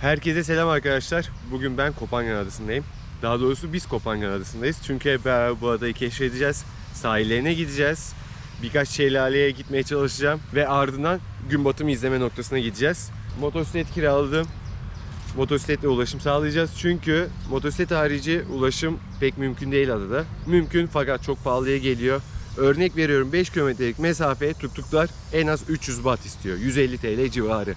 Herkese selam arkadaşlar. Bugün ben Kopangan Adası'ndayım. Daha doğrusu biz Kopangan Adası'ndayız. Çünkü hep beraber bu adayı keşfedeceğiz. Sahillerine gideceğiz. Birkaç şelaleye gitmeye çalışacağım. Ve ardından gün batımı izleme noktasına gideceğiz. Motosiklet kiraladım. Motosikletle ulaşım sağlayacağız. Çünkü motosiklet harici ulaşım pek mümkün değil adada. Mümkün fakat çok pahalıya geliyor. Örnek veriyorum 5 kilometrelik mesafeye tuktuklar en az 300 baht istiyor. 150 TL civarı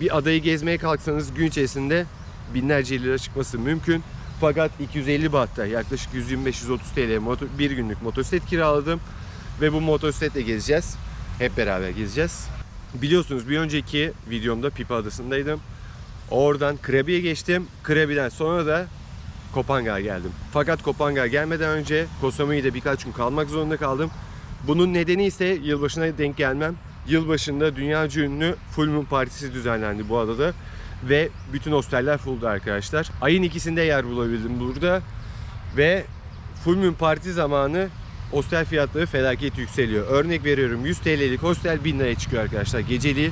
bir adayı gezmeye kalksanız gün içerisinde binlerce lira çıkması mümkün. Fakat 250 bahtta yaklaşık 125-130 TL bir günlük motosiklet kiraladım. Ve bu motosikletle gezeceğiz. Hep beraber gezeceğiz. Biliyorsunuz bir önceki videomda Pipa Adası'ndaydım. Oradan Krabi'ye geçtim. Krabi'den sonra da Kopangar geldim. Fakat Kopangar gelmeden önce Kosamui'de birkaç gün kalmak zorunda kaldım. Bunun nedeni ise yılbaşına denk gelmem. Yılbaşında dünyaca ünlü Full Moon Partisi düzenlendi bu adada. Ve bütün hosteller fulldu arkadaşlar. Ayın ikisinde yer bulabildim burada. Ve Full Moon Parti zamanı hostel fiyatları felaket yükseliyor. Örnek veriyorum 100 TL'lik hostel 1000 liraya çıkıyor arkadaşlar geceliği.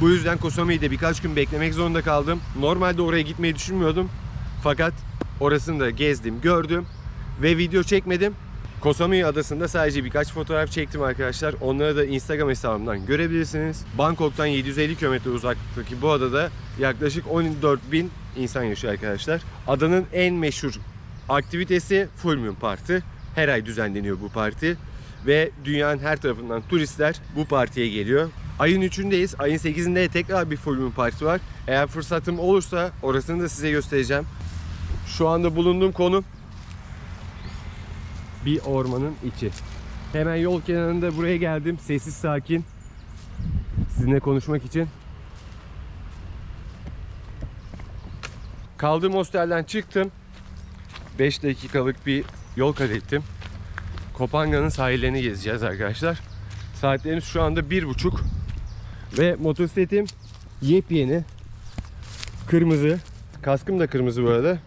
Bu yüzden Kosamui'de birkaç gün beklemek zorunda kaldım. Normalde oraya gitmeyi düşünmüyordum. Fakat orasını da gezdim, gördüm ve video çekmedim. Kosamui adasında sadece birkaç fotoğraf çektim arkadaşlar. Onları da Instagram hesabımdan görebilirsiniz. Bangkok'tan 750 km uzaklıktaki bu adada yaklaşık 14 bin insan yaşıyor arkadaşlar. Adanın en meşhur aktivitesi Full Moon Party. Her ay düzenleniyor bu parti. Ve dünyanın her tarafından turistler bu partiye geliyor. Ayın 3'ündeyiz. Ayın 8'inde tekrar bir Full Moon Parti var. Eğer fırsatım olursa orasını da size göstereceğim. Şu anda bulunduğum konum bir ormanın içi. Hemen yol kenarında buraya geldim. Sessiz sakin. Sizinle konuşmak için. Kaldığım hostelden çıktım. 5 dakikalık bir yol kat ettim. Kopanga'nın sahillerini gezeceğiz arkadaşlar. Saatlerimiz şu anda bir buçuk. Ve motosikletim yepyeni. Kırmızı. Kaskım da kırmızı bu arada.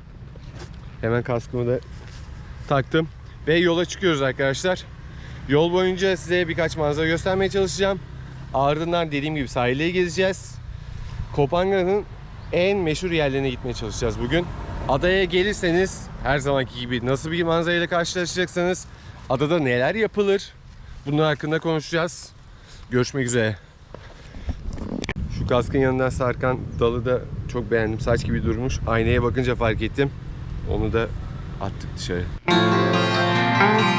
Hemen kaskımı da taktım. Ve yola çıkıyoruz arkadaşlar. Yol boyunca size birkaç manzara göstermeye çalışacağım. Ardından dediğim gibi sahilleri gezeceğiz. Kopanga'nın en meşhur yerlerine gitmeye çalışacağız bugün. Adaya gelirseniz her zamanki gibi nasıl bir manzarayla karşılaşacaksınız, adada neler yapılır bunun hakkında konuşacağız. Görüşmek üzere. Şu kaskın yanından sarkan dalı da çok beğendim. Saç gibi durmuş. Aynaya bakınca fark ettim. Onu da attık dışarı. Az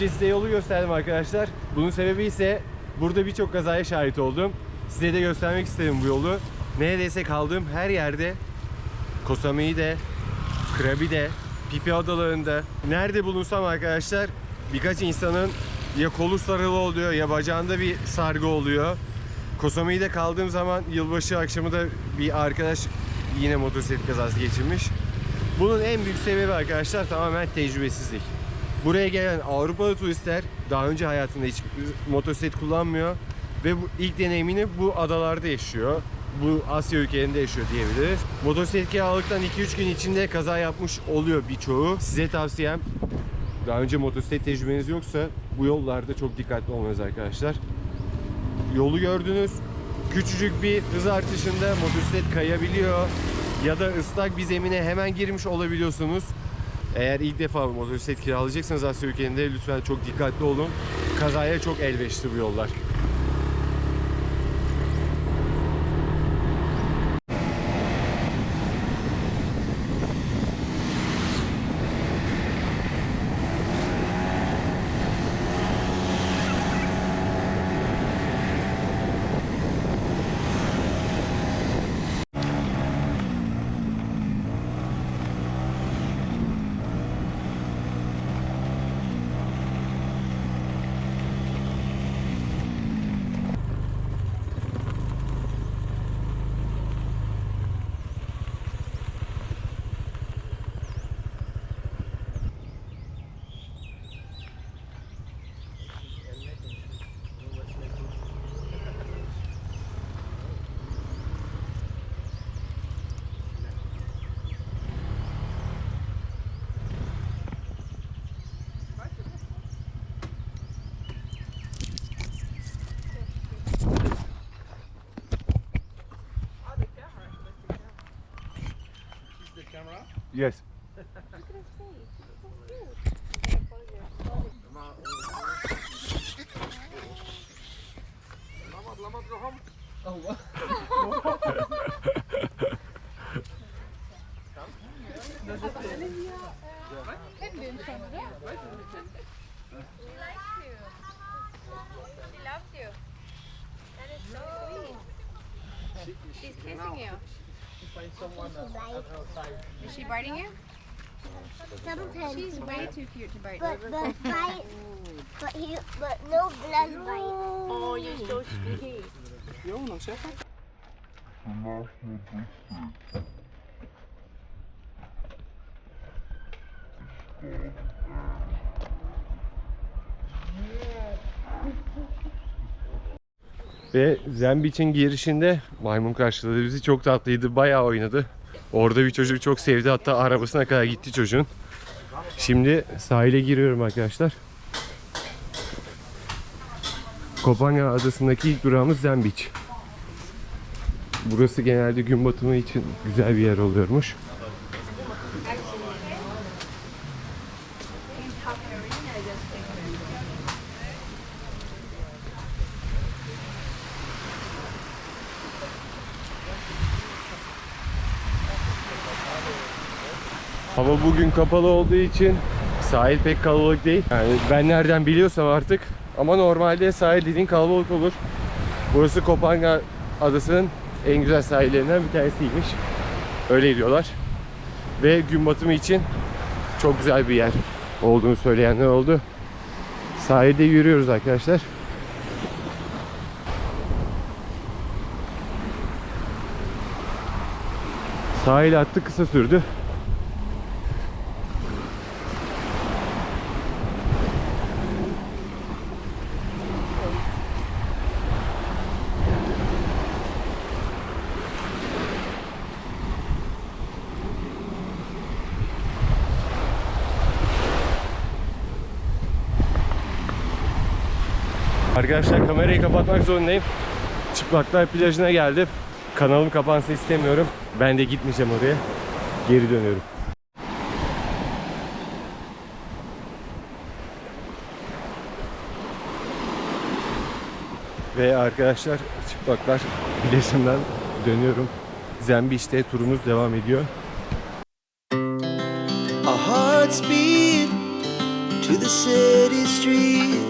önce size yolu gösterdim arkadaşlar. Bunun sebebi ise burada birçok kazaya şahit oldum. Size de göstermek istedim bu yolu. Neredeyse kaldığım her yerde Kosamei'de, Krabi'de, Pipi adalarında nerede bulunsam arkadaşlar birkaç insanın ya kolu sarılı oluyor ya bacağında bir sargı oluyor. Kosamei'de kaldığım zaman yılbaşı akşamı da bir arkadaş yine motosiklet kazası geçirmiş. Bunun en büyük sebebi arkadaşlar tamamen tecrübesizlik. Buraya gelen Avrupalı turistler daha önce hayatında hiç motosiklet kullanmıyor ve bu ilk deneyimini bu adalarda yaşıyor. Bu Asya ülkelerinde yaşıyor diyebiliriz. Motosiklet kiralıktan 2-3 gün içinde kaza yapmış oluyor birçoğu. Size tavsiyem daha önce motosiklet tecrübeniz yoksa bu yollarda çok dikkatli olmanız arkadaşlar. Yolu gördünüz. Küçücük bir hız artışında motosiklet kayabiliyor ya da ıslak bir zemine hemen girmiş olabiliyorsunuz. Eğer ilk defa motosiklet kiralayacaksanız Asya ülkelerinde lütfen çok dikkatli olun. Kazaya çok elverişli bu yollar. Yes. She loves you. That is so sweet. She's kissing you. Is she biting you? Sometimes, She's way too cute to bite. but but bite, but he, but no blood bite. Oh, you're so sweet. Ve Zenbiç'in girişinde maymun karşıladı bizi. Çok tatlıydı. Bayağı oynadı. Orada bir çocuk çok sevdi. Hatta arabasına kadar gitti çocuğun. Şimdi sahile giriyorum arkadaşlar. Kopanga adasındaki ilk durağımız Zenbiç. Burası genelde gün batımı için güzel bir yer oluyormuş. Hava bugün kapalı olduğu için sahil pek kalabalık değil. Yani ben nereden biliyorsam artık ama normalde sahil dediğin kalabalık olur. Burası Kopanga adasının en güzel sahillerinden bir tanesiymiş. Öyle diyorlar. Ve gün batımı için çok güzel bir yer olduğunu söyleyenler oldu. Sahilde yürüyoruz arkadaşlar. Sahil hattı kısa sürdü. Arkadaşlar kamerayı kapatmak zorundayım. Çıplaklar plajına geldim. Kanalım kapansın istemiyorum. Ben de gitmeyeceğim oraya. Geri dönüyorum. Ve arkadaşlar çıplaklar plajından dönüyorum. Zembiç'te turumuz devam ediyor. Our hearts beat to the city streets.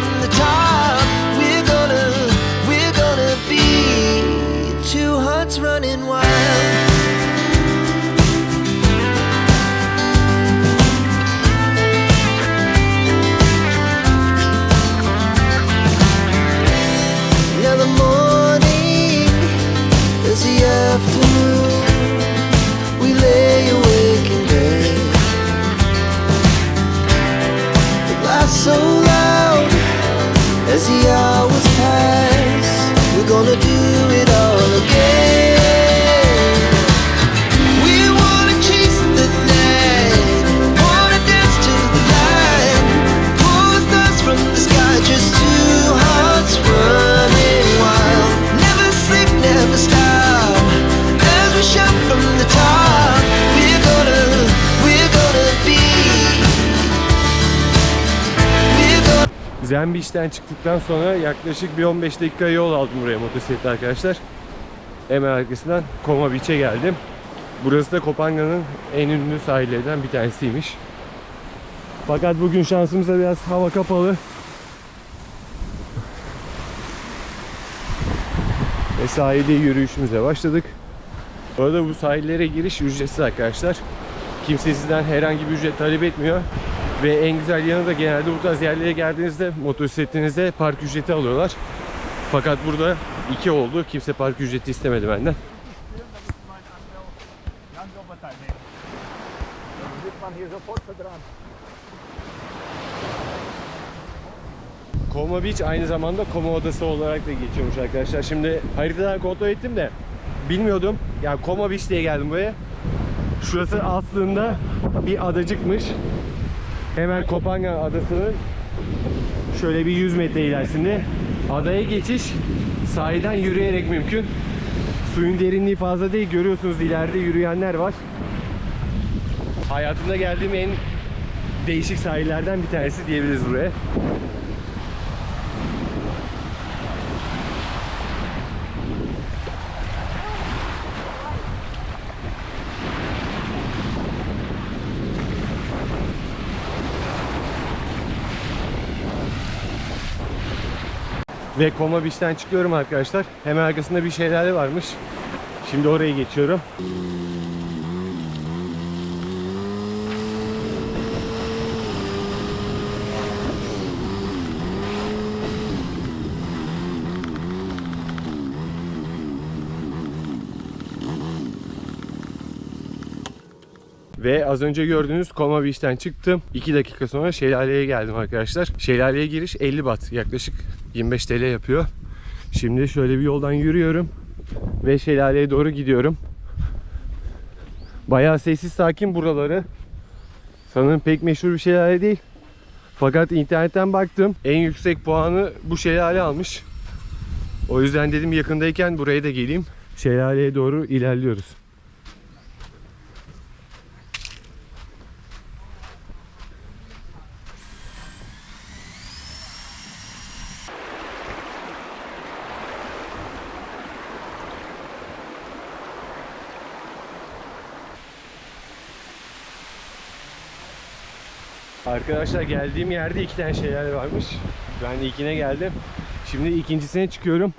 from the top, Beach'ten çıktıktan sonra yaklaşık bir 15 dakika yol aldım buraya motosikletle arkadaşlar. Hemen arkasından Koma Beach'e geldim. Burası da Kopanga'nın en ünlü sahillerinden bir tanesiymiş. Fakat bugün şansımıza biraz hava kapalı. Ve sahilde yürüyüşümüze başladık. Bu arada bu sahillere giriş ücretsiz arkadaşlar. Kimse sizden herhangi bir ücret talep etmiyor. Ve en güzel yanı da genelde bu tarz yerlere geldiğinizde motosikletinizde park ücreti alıyorlar. Fakat burada iki oldu. Kimse park ücreti istemedi benden. Koma Beach aynı zamanda Koma Odası olarak da geçiyormuş arkadaşlar. Şimdi haritadan kontrol ettim de bilmiyordum. Yani Koma Beach diye geldim buraya. Şurası aslında bir adacıkmış. Hemen Kopanga adasının şöyle bir 100 metre ilerisinde. Adaya geçiş sahilden yürüyerek mümkün. Suyun derinliği fazla değil. Görüyorsunuz ileride yürüyenler var. Hayatımda geldiğim en değişik sahillerden bir tanesi diyebiliriz buraya. Ve Koma Beach'ten çıkıyorum arkadaşlar. Hemen arkasında bir şelale varmış. Şimdi oraya geçiyorum. Ve az önce gördüğünüz Koma Beach'ten çıktım. 2 dakika sonra şelaleye geldim arkadaşlar. Şelaleye giriş 50 bat. Yaklaşık 25 TL yapıyor. Şimdi şöyle bir yoldan yürüyorum. Ve şelaleye doğru gidiyorum. Bayağı sessiz sakin buraları. Sanırım pek meşhur bir şelale değil. Fakat internetten baktım. En yüksek puanı bu şelale almış. O yüzden dedim yakındayken buraya da geleyim. Şelaleye doğru ilerliyoruz. Arkadaşlar geldiğim yerde iki tane şeyler varmış. Ben de ilkine geldim. Şimdi ikincisine çıkıyorum.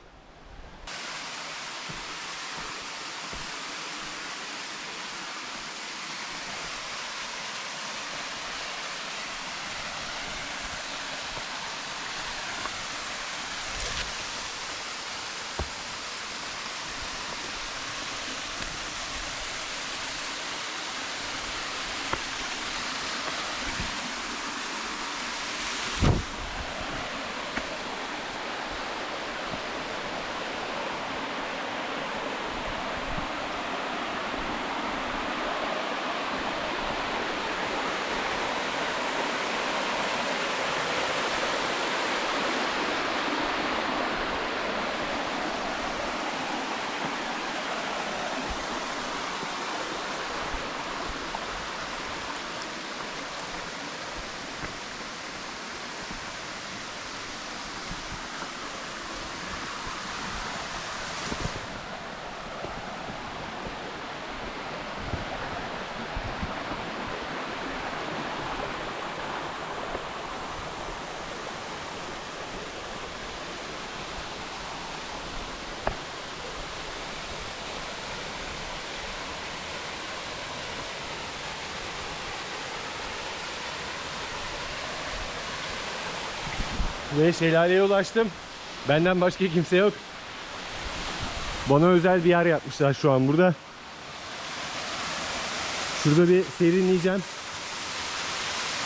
Ve şelaleye ulaştım. Benden başka kimse yok. Bana özel bir yer yapmışlar şu an burada. Şurada bir serinleyeceğim.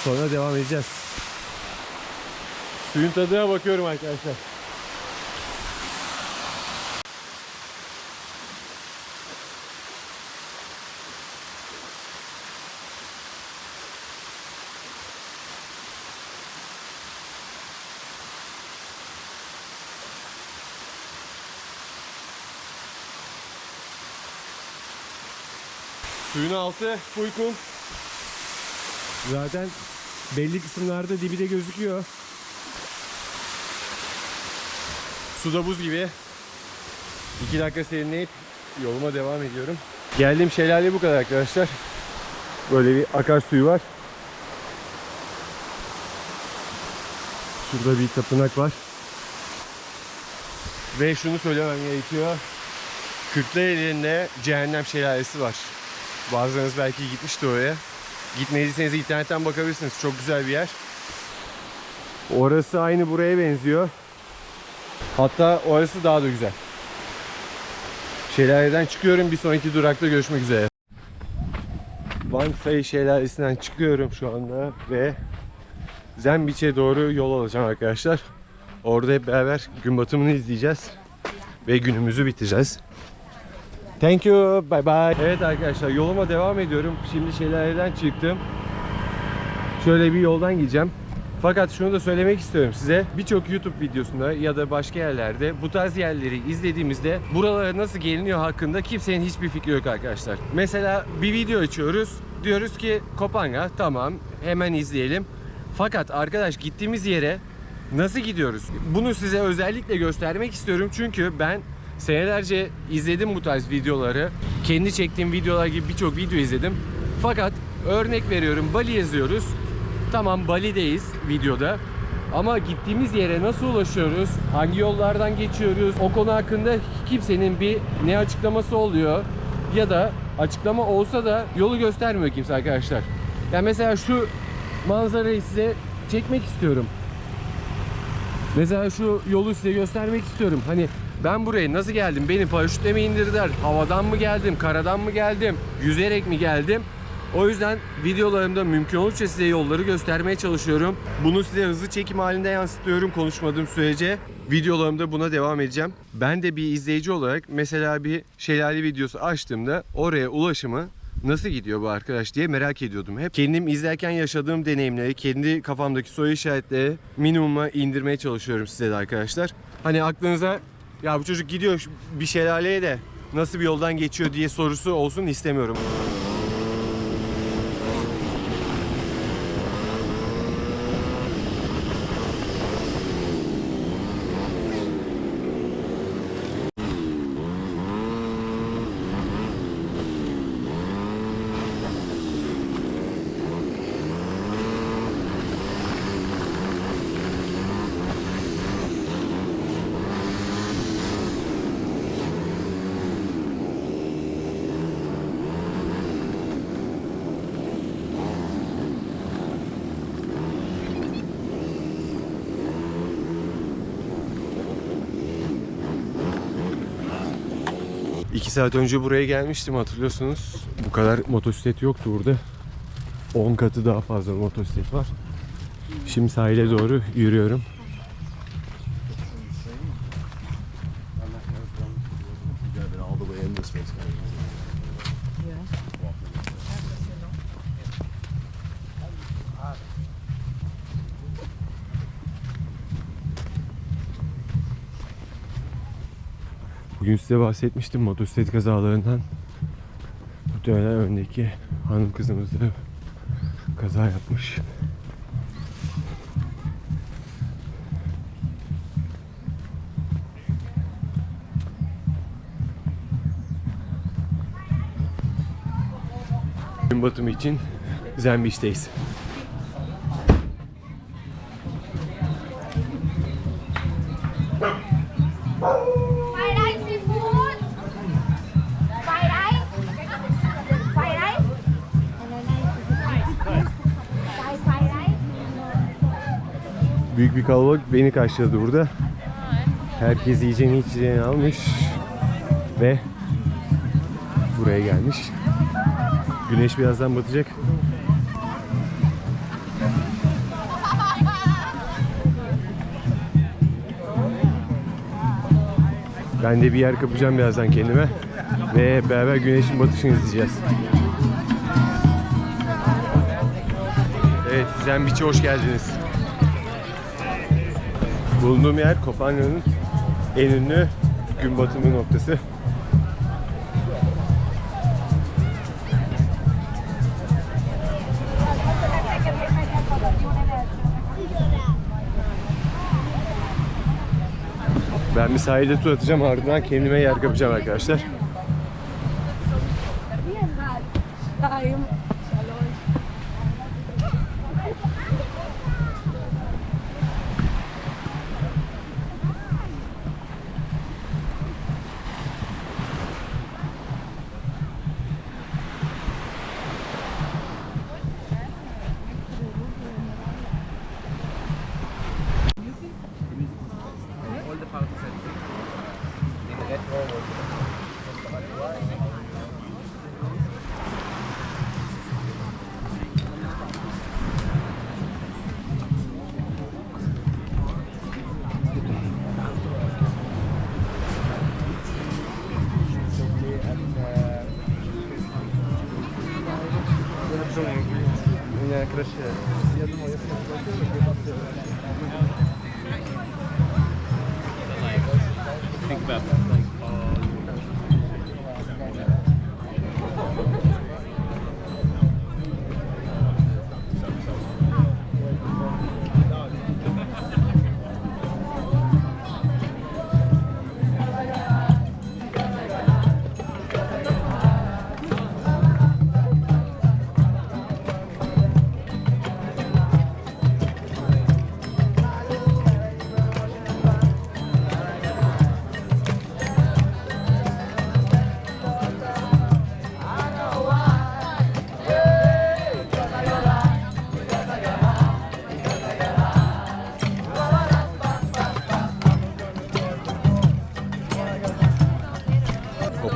Sonra devam edeceğiz. Suyun tadına bakıyorum arkadaşlar. Suyun altı kum. Zaten belli kısımlarda dibi de gözüküyor. Suda buz gibi. 2 dakika serinleyip yoluma devam ediyorum. Geldiğim şelale bu kadar arkadaşlar. Böyle bir akarsuyu var. Şurada bir tapınak var. Ve şunu söylemem gerekiyor. Kırklareli'nde Cehennem Şelalesi var. Bazılarınız belki gitmişti oraya. Gitmediyseniz internetten bakabilirsiniz. Çok güzel bir yer. Orası aynı buraya benziyor. Hatta orası daha da güzel. Şelaleden çıkıyorum. Bir sonraki durakta görüşmek üzere. Bankfay Şelalesi'nden çıkıyorum şu anda ve Zenbiç'e doğru yol alacağım arkadaşlar. Orada hep beraber gün batımını izleyeceğiz ve günümüzü bitireceğiz. Thank you. Bye bye. Evet arkadaşlar yoluma devam ediyorum. Şimdi şelaleden çıktım. Şöyle bir yoldan gideceğim. Fakat şunu da söylemek istiyorum size. Birçok YouTube videosunda ya da başka yerlerde bu tarz yerleri izlediğimizde buralara nasıl geliniyor hakkında kimsenin hiçbir fikri yok arkadaşlar. Mesela bir video açıyoruz. Diyoruz ki Kopanga tamam hemen izleyelim. Fakat arkadaş gittiğimiz yere nasıl gidiyoruz? Bunu size özellikle göstermek istiyorum çünkü ben senelerce izledim bu tarz videoları. Kendi çektiğim videolar gibi birçok video izledim. Fakat örnek veriyorum Bali yazıyoruz. Tamam Bali'deyiz videoda. Ama gittiğimiz yere nasıl ulaşıyoruz? Hangi yollardan geçiyoruz? O konu hakkında kimsenin bir ne açıklaması oluyor ya da açıklama olsa da yolu göstermiyor kimse arkadaşlar. Yani mesela şu manzarayı size çekmek istiyorum. Mesela şu yolu size göstermek istiyorum. Hani ben buraya nasıl geldim? Beni paraşütle mi indirdiler? Havadan mı geldim? Karadan mı geldim? Yüzerek mi geldim? O yüzden videolarımda mümkün oldukça size yolları göstermeye çalışıyorum. Bunu size hızlı çekim halinde yansıtıyorum konuşmadığım sürece. Videolarımda buna devam edeceğim. Ben de bir izleyici olarak mesela bir şelale videosu açtığımda oraya ulaşımı nasıl gidiyor bu arkadaş diye merak ediyordum. Hep kendim izlerken yaşadığım deneyimleri, kendi kafamdaki soru işaretleri minimuma indirmeye çalışıyorum size de arkadaşlar. Hani aklınıza ya bu çocuk gidiyor bir şelaleye de nasıl bir yoldan geçiyor diye sorusu olsun istemiyorum. İki saat önce buraya gelmiştim hatırlıyorsunuz. Bu kadar motosiklet yoktu burada. 10 katı daha fazla motosiklet var. Şimdi sahile doğru yürüyorum. Bugün size bahsetmiştim motosiklet kazalarından. Muhtemelen öndeki hanım kızımız da kaza yapmış. Gün batımı için Zenbeach'teyiz. Bir kalabalık beni karşıladı burada. Herkes yiyeceğini içeceğini almış ve buraya gelmiş. Güneş birazdan batacak. Ben de bir yer kapacağım birazdan kendime ve beraber güneşin batışını izleyeceğiz. Evet, Beach'e hoş geldiniz. Bulunduğum yer Kopenhag'ın en ünlü gün batımı noktası. Ben bir sahilde tur atacağım ardından kendime yer kapacağım arkadaşlar.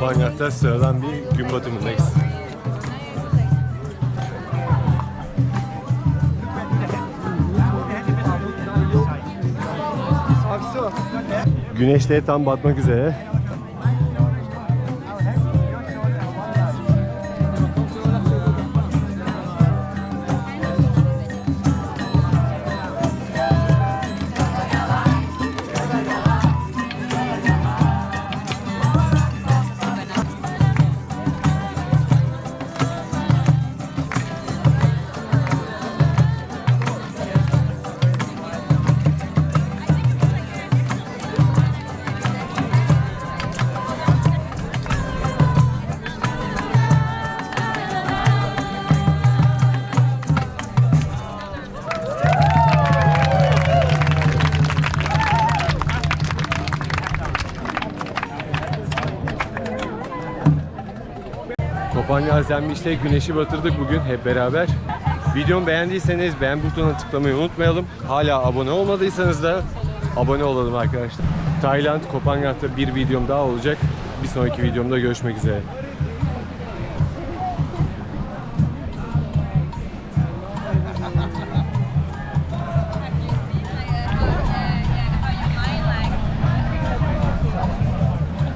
Kopenhag'da sıradan bir gün batımındayız. Güneş de tam batmak üzere. Zenmiş'te güneşi batırdık bugün hep beraber. Videomu beğendiyseniz beğen butonuna tıklamayı unutmayalım. Hala abone olmadıysanız da abone olalım arkadaşlar. Tayland, Kopenhag'da bir videom daha olacak. Bir sonraki videomda görüşmek üzere.